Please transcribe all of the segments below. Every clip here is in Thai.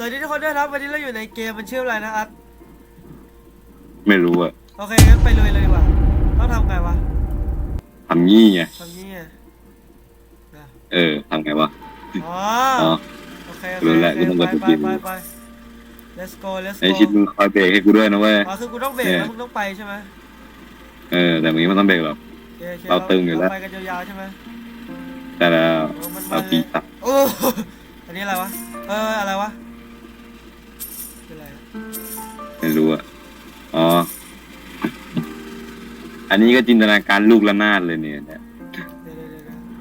สวัสดีทุกคนด้วยครับ วันนี้เราอยู่ในเกมมันชื่ออะไรนะอัดไม่รู้อะโอเคงั้นไปลุยเลยดีกว่า ต้องทำไงวะทำงี้ไง ทำนี่ไงนะเออทำไงวะ อ๋ออ๋อ โอเคโอรู้เคแล้วโอกูเคต้องไปกดไปปุ่มไปไป let's go let's ไอ go ชิดมึงคอยเบรกให้กูด้วยนะเว้ย อ๋อคือกูต้องเบรกเนี่ย แล้วมึงต้องไปใช่ไหมเออ แต่เมื่อกี้มันต้องเบรกหรอก โอเคโอคเราตึงอยู่แล้ว เราไปกันยาวๆใช่ไหมแต่แล้วโอ้มันมัเรานเลตียตับโอ้ อันนี้อะไรวะ เอออะไรวะคืออะไรอะ ไม่รู้อะอ๋อ อันนี้ก็จินตนาการลูกละนาดเลยเนี่ยเนี่ย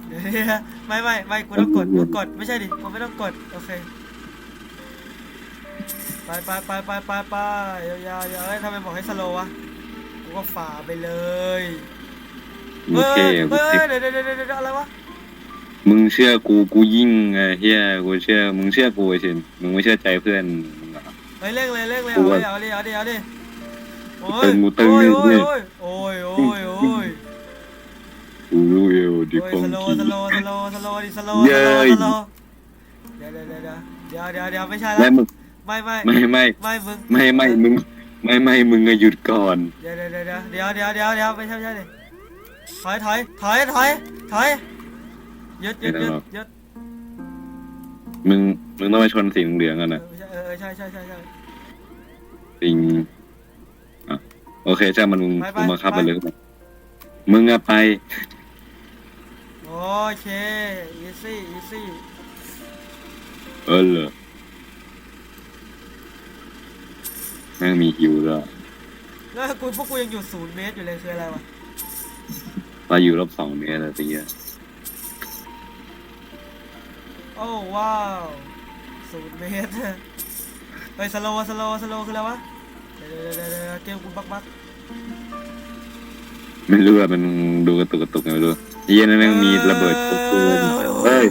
เดี๋ยวเดี๋ยวเดี๋ยวเดี๋ยวเดี๋ยวไม่ไม่ไม่กูต้องกดกูกด ไม่ใช่ดิกูไม่ต้องกด โอเค ไปไปไปไปไปไปยาวๆยาวๆเอ้ยทำไมบอกให้สโลว์วะ กูก็ฝ่าไปเลยมึงเฮ้ยเท่เฮ้ยกูเฮ้เท่ยเดี๋ยวเดี๋ยวเดี๋ยวเดี๋ยวอะไรวะ มึงเชื่อกูกูยิ่งไงเฮียกูเชื่อ มึงเชื่อกูไอ้ชินมึงไม่เชื่อใจเพื่อนมึง เหรอเฮ้ยเร่งเลยเร่งเลยกูเอาว่าดิเอาดิเอาดิเอาดิโอ้ตึยงกูตึงโอ้ยนี่โอ้ยโอ้ยโอ้ยโอ้ยกูรู้เอวดิโอ้ยฟงสโลกีว์สโลว์สโลว์สโลว์ดิสโลว์เย้สโลว์ยสโลว์เดี๋ยวเดี๋ยวเดี๋ยวเดี๋ยวเดี๋ยวเดี๋ยวไม่ใช่และละมึงไม่ไม่ไม่ไม่ไม่มึงไม่ไม่มึงไม่ไม่มึงอะหยุดก่อน เดี๋ยวเดี๋ยวเดี๋ยวเดี๋ยวเดี๋ยวเดี๋ยวเดี๋ยวไม่ใช่ไม่ใช่ดิถอยถอยถอยถอยถอยหยุดหยุดหยุดหยุดมึงมึงต้องไปชนสีเหลืองๆกันเอนะ อไม่ใช่เออใช่ใช่ใช่ใช่ปิงอะโอเคใช่มันมึงไปไปมึงมาขับไปไปเลยมึงอะไป โอเค easy easy เออเหรอแม่งมีฮิวด้วยแล้วกูพวกกูยังอยู่ศูนย์เมตรอยู่เลยคืออะไรวะมาอยู่รอบสองเมตรอะไรเงี้ยโอ้ว้าวศูนย์เมตร เฮ้ยสโลว์สโลว์สโลว์คืออะไรวะเดี๋ยวเดี๋ยวเดี๋ยวเดี๋ยวเกมกูบักบักไม่รู้อะมันดูกระตุกกระตุกไงไม่รู้เฮียนั่นแม่งมีระเบิดทุกปืนเฮ้ย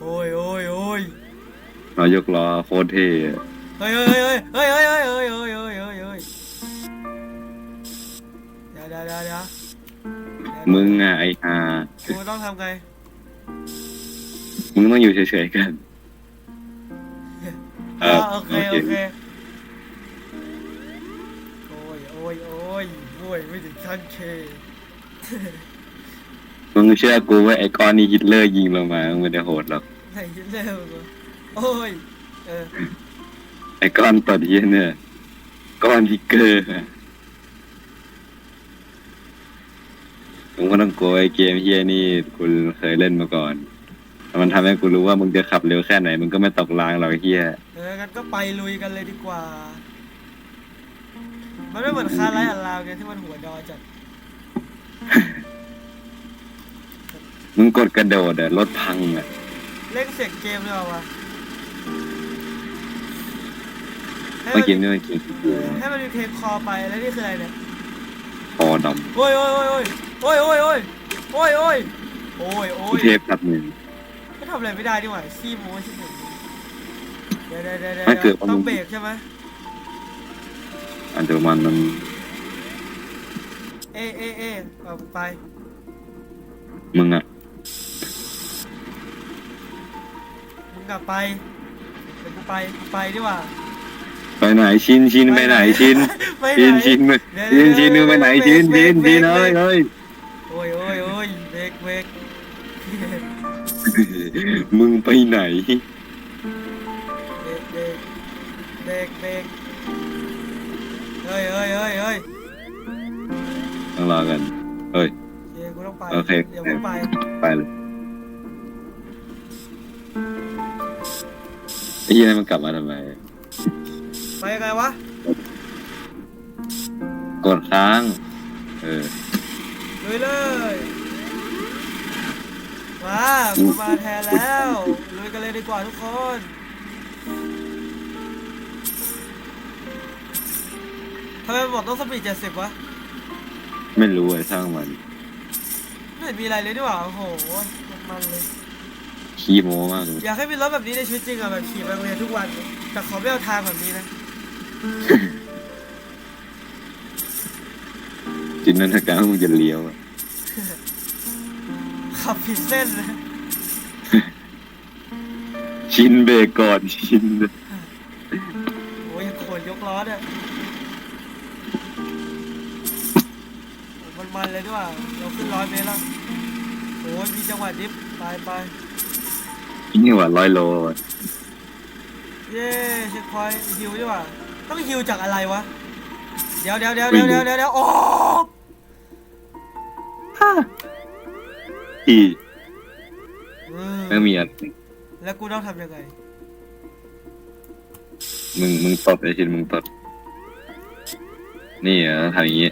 โอ้ยโอ้ยโอ้ยเรายกล้อโคตรเท่อะเฮ้ยเฮ้ยเฮ้ยเฮ้ยเฮ้ยเฮ้ยเฮ้ยเฮ้ยเฮ้ยเฮ้ยเฮ้ยเดี๋ยวเดี๋ยวเดี๋ยวเดี๋ยวมึงอะไอฮากูต้องทำไงมึงต้องอยู่เฉยๆกันเออโอเคโอโอเคเคโอ้ยโอ้ยโอ้ยโอ้ยไม่ถึงขั้นเคมึงเชื่อกูว่าไอ้ก้อนนี้ฮิตเลอร์ยิงลงมามึงไม่ได้โหดหรอกไหนเร็วะโอ้ยเออไอ้ก้อนตัดเฮียเนี่ยก้อนทิกเกอร์อะมึงก็ต้องโกลัวไอ้เกมเฮียนี่กูเคยเล่นมาก่อนแต่ มันทำให้กูรู้ว่ามึงจะขับเร็วแค่ไหนมึงก็ไม่ตกรางหรอกไอ้เฮียเอองั้นก็ไปลุยกันเลยดีกว่า มันไม่เหมือนคาร์ไลท์อัลลาวไงที่มันหัวดอจัดมึงกดกระโดดอะรถพังอะเล่นเสียงเกมเลยเหรอวะให้เมื่มัอนกี้นี่มันกินให้มันมีเพลงคอไปแล้วนี่คืออะไรเนี่ย คอดโอ้ยโอ้ยโอ้ยโอ้ยโอ้ยโอ้ยโอ้ยโอ้ยโอ้ยโอ้ำยเทปตัดหนึ่งไม่ ทำอะไรไม่ได้ดีกว่าขี้โม้ชิบหายเดี๋ยวเดี๋ยวเดี๋ยวเดี๋ยวไม่เกิดต้องเบรกใช่ไหมอันเดอร์มันมันเอะเอะเอะเอาไปมึงอะมึงกลับไปเดี๋ยวกูไปกูไปดีกว่า ไปไหนชินชินไปไหนชินไปไหชินนชินไปเดี๋ยวชินเดี๋ยวชินมึงไปไหนเบรชิกนเบรชิกนเบรชิกนเอ้ยเอ้ยโอ้ยโอ้ยโอ้ยเบรกเบรก มึงไปไหนเบรกเบรกเบรกเบรกเฮ้ยเฮ้ยเฮ้ยเฮ้ยต้องรอกันเอ้ย โอเคกูต้องไปโอเค เดี๋ยวกูไปไปเลยไอ้เหี้ยนั่นมันกลับมาทำไม ไปยังไงวะกดค้าง เออ ลุยเลย มากูมาแทนแล้วลุยกันเลยดีกว่าทุกคนทำไมมันบอกต้องสปีดเจ็ดสิบวะไม่รู้ไอ้ช่างมันไม่เห็นมีอะไรเลยดีกว่าโอ้โหมันๆเลยขี้โม้มากเลยอยากให้มีรถแบบนี้ในชีวิตจริงอะแบบขี่ไปโรงเรียนทุกวันแต่ขอไม่เอาทางแบบนี้นะจินตนาการว่ามึงจะเลี้ยวอะ ขับผิดเส้นเลยชินเบรกก่อนชินโอ้ยโขนยกล้อเนี่ยโอ้มันมันเลยด้วยเราขึ้นร้อยเมตรแล้วโอ้ยมีจังหวะดิฟไปไปนี่หว่าร้อยโลเย้เช็คพอยต์ฮิวดีกว่าต้องฮิวจากอะไรวะ เดี๋ยวเดี๋ยวเดี๋ยวเดี๋ยวเดี๋ยวเดี๋ยวเดี๋ยวโอ้ ที่อืมไม่มีอะไรแล้วกูต้องทำยังไง มึงมึงตดไอ้ชินมึงตดนี่อะทำอย่างงี้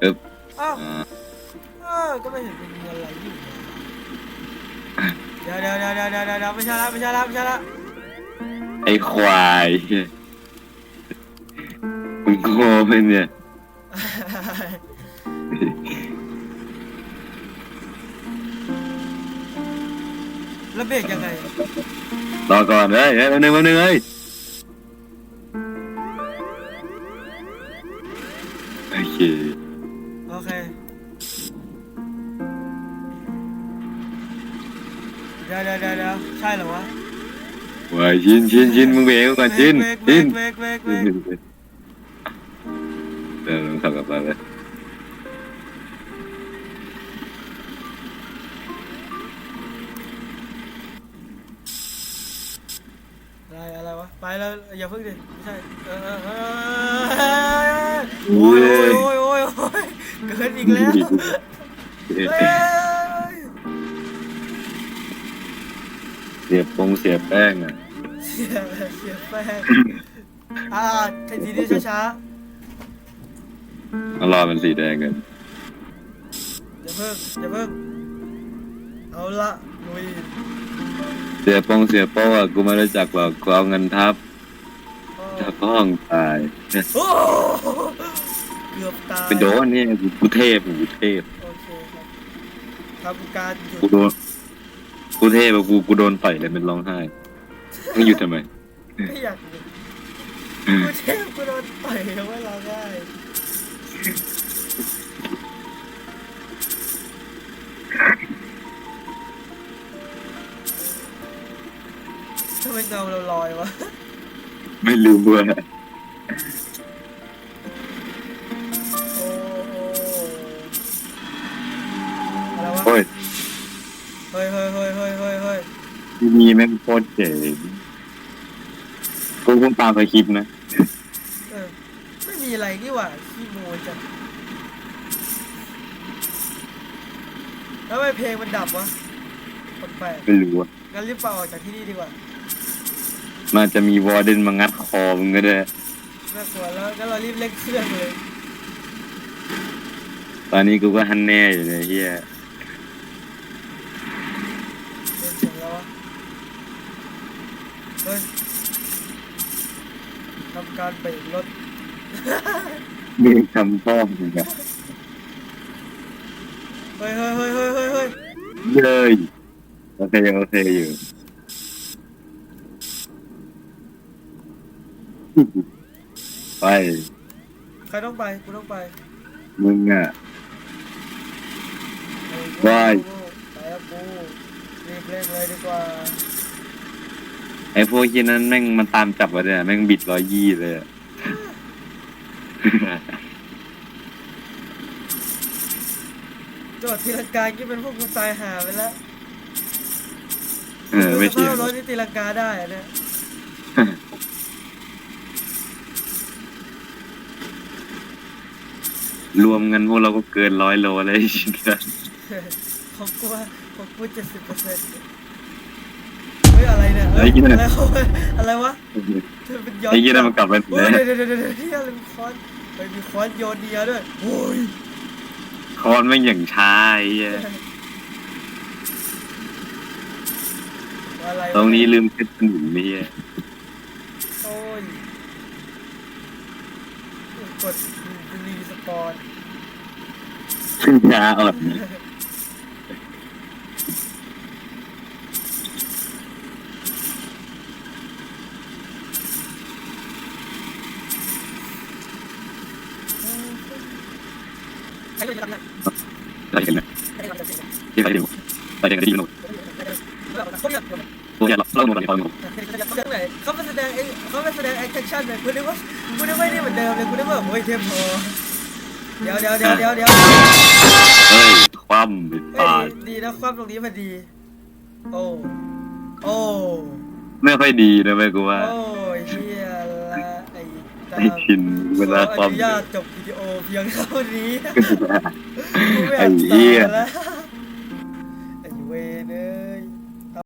ปึ๊บอ้าวอ่าเออก็ไม่เห็นเป็นอะไรอยู่นะเดี๋ยวเดี๋ยวเดี๋ยวเดี๋ยวเดี๋ยวเดี๋ยวไม่ใช่ละไม่ใช่ละไม่ใช่ละไอ้ควายมึงโง่ไปเนี่ย แล้วเบรกยังไงรอก่อนเฮ้ยเฮ้ยแป๊บนึงแป๊บนึงเฮ้ยโอเคโอเคเดี๋ยวเดี๋ยวเดี๋ยวเดี๋ยวใช่เหรอวะว้ายชินชินชินมึงเบรกก่อนชินเบรกเบรชิกนเบรกเบรกเบรกเบรกเออมึงขับกลับไปเลย ไรวะไปแล้วอย่าเพิ่งดิไม่ใช่เออเออเออโอ้ยโอ้ยโอ้ยโอ้ยเกินอีกแล้วเฮ้ยเสียบปงเสียบแป้งอะเสียเสียแป้งอ่าทีนี้ช้ามารอเป็นสีแดงกันๆอย่าเพิ่งอย่าเพิ่งเอาละลุยเสียปงเสียโป้อะกูไม่รู้จักหรอกกูเอาเงินทับโอ้จะพ้องตายโอ้เกือบตายเป็นโดนเนี่ยกูกูเทพกูเทพโอเคครับทำการหยุกูดโดนกูเทพอะกูกูโดนต่อยเลยมันร้องไห้มึงหยุดทำไมไม่อยากหยุดกูเทพกูโดนต่อยแล้วไม่ร้องได้ ไมเงาเราลอยวะไม่ลืมด้วยโอ้โอ้อะไรวะโอ้ยเฮ้ยเฮ้ยเฮ้ยเฮ้ยเฮ้ยเฮ้ยที่นี่แม่งโคตรเจ๋งกูคงตามไปคลิปนะเออไม่มีอะไรนี่หว่าขี้โมจังแล้วทำไมเพลงมันดับวะแปลกไม่รู้อะๆงั้นรีบไปออกจากที่นี่ดีกว่า มันจะมีวอร์เดนมางัดคอมึงก็ได้ น่ากลัวแล้วงั้นเรารีบเล่นเครื่องเลยตอนนี้กูก็ฮันแน่อยู่เลยเฮียเล่นเสียงแล้ววะเฮ้ยทำการเบรกรถมึงทำพ่อมึงอะเฮ้ยเฮ้ยเฮ้ยเฮ้ยเฮ้ยเฮ้ยเย้ยโอเคโอเคอยู่ ไป ใครต้องไปกูต้องไปมึงอะเฮ้ยได้ไปแล้วกูรีบเล่นเลยดีกว่าไอ้พวกที่นั้นแม่งมันตามจับมาเนี่ยแม่งบิดร้อยยี่เลยอะโจทย์ตีลังกาที่เป็นพวกกูตายหาไปแล้วเออไม่สเถียภางพรถนี่ตีลังกาได้อะเนี่ย รวมเงินพวกเราก็เกินร้อยโลเลยชินกันของกูว่าของกูเจ็ดสิบเปอร์เซ็นต์เฮ้ยอะไรเนี่ยเฮ้ยอะไรวะอะไรวะเป็นย้อนไอ้ยี่นั่นมันกลับไปเฮ้เลยยเดี๋ยวเดี๋ยวเดี๋ยวเดี๋ยวที่อะไรมีคอนไปมีคอนโยนเดียด้วยโอ้ยคอนแม่งอย่างช้าไอ้เหี้ยอะไรวะตรงนี้ลืมขึ้นถนนไม่เหี้ยโอ้ยกด รีสปอนขึ้นช้าอ่อนใครจะทำงานได้เห็นไหมใครจะทำงานที่ใครเห็นไปเด็กที่อยู่โน่นคนเดียวพวกเนี้ยเราเราหมดตอน นี้พอหมดใครจะทำเสียงไหนเขามาแสดงเองเขามาแสดงแอคชั่นเลยคุณนึกว่าคุณนึกว่านี่เหมือนเดิมเลยคุณนึกว่าโอ้ยเทมพอเดี๋ยวเดี๋ยวเดี๋ยวเดี๋ยวเดี๋ยวเฮ้ย คว่ำปิดเฮ้ปายกดีนะความตรงนี้พอดี โอ้โอ้ไม่ค่อยดีนะแม่กูว่า โอ้ยเฮียละไอ้ตาไอ้ชินเวลาขคออว่ำนุญาตจบวิดีโอเพียงเท่านี้ ไอ้เหี้ยแล้ว